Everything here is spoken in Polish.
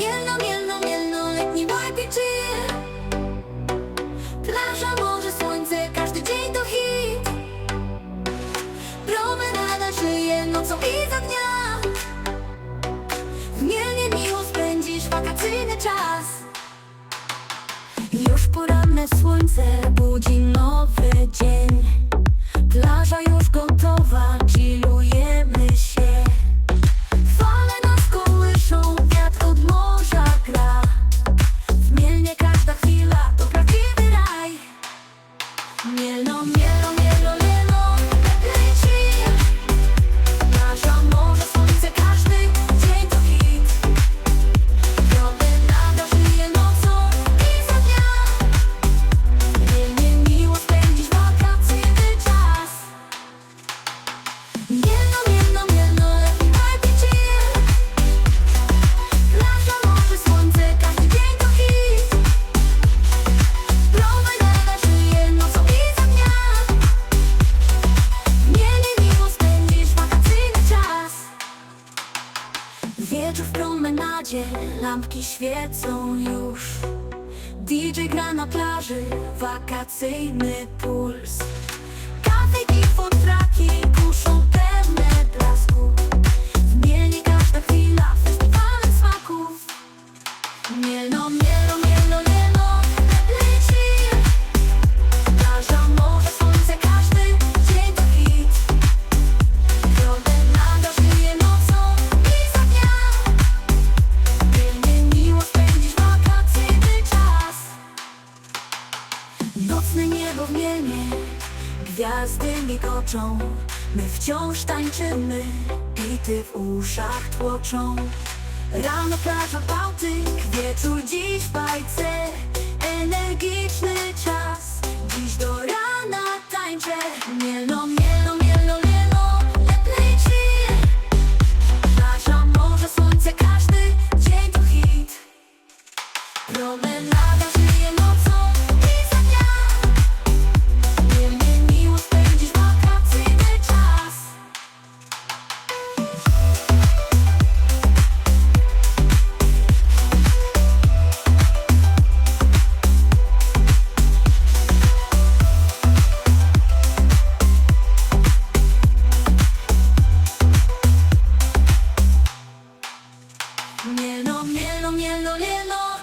Mielno, mielno, mielno, letni YPG Plaża, morze, słońce, każdy dzień to hit. Promenada żyje nocą i za dnia. W Mielnie miło spędzisz wakacyjny czas. Już poranne słońce budzi nowy dzień Wieczór w promenadzie, lampki świecą już. DJ gra na plaży, wakacyjny puls. Kafejki, fotraki Gwiazdy migoczą My wciąż tańczymy Bity w uszach tłoczą. Rano plaża Bałtyk Wieczór dziś w bajce. Energiczny czas Dziś do rana tańczę. Mielno, mielno, mielno, mielno Leci Plaża, morze, słońce Każdy dzień to hit. Promenada Mielno, mielno, mielno, mielno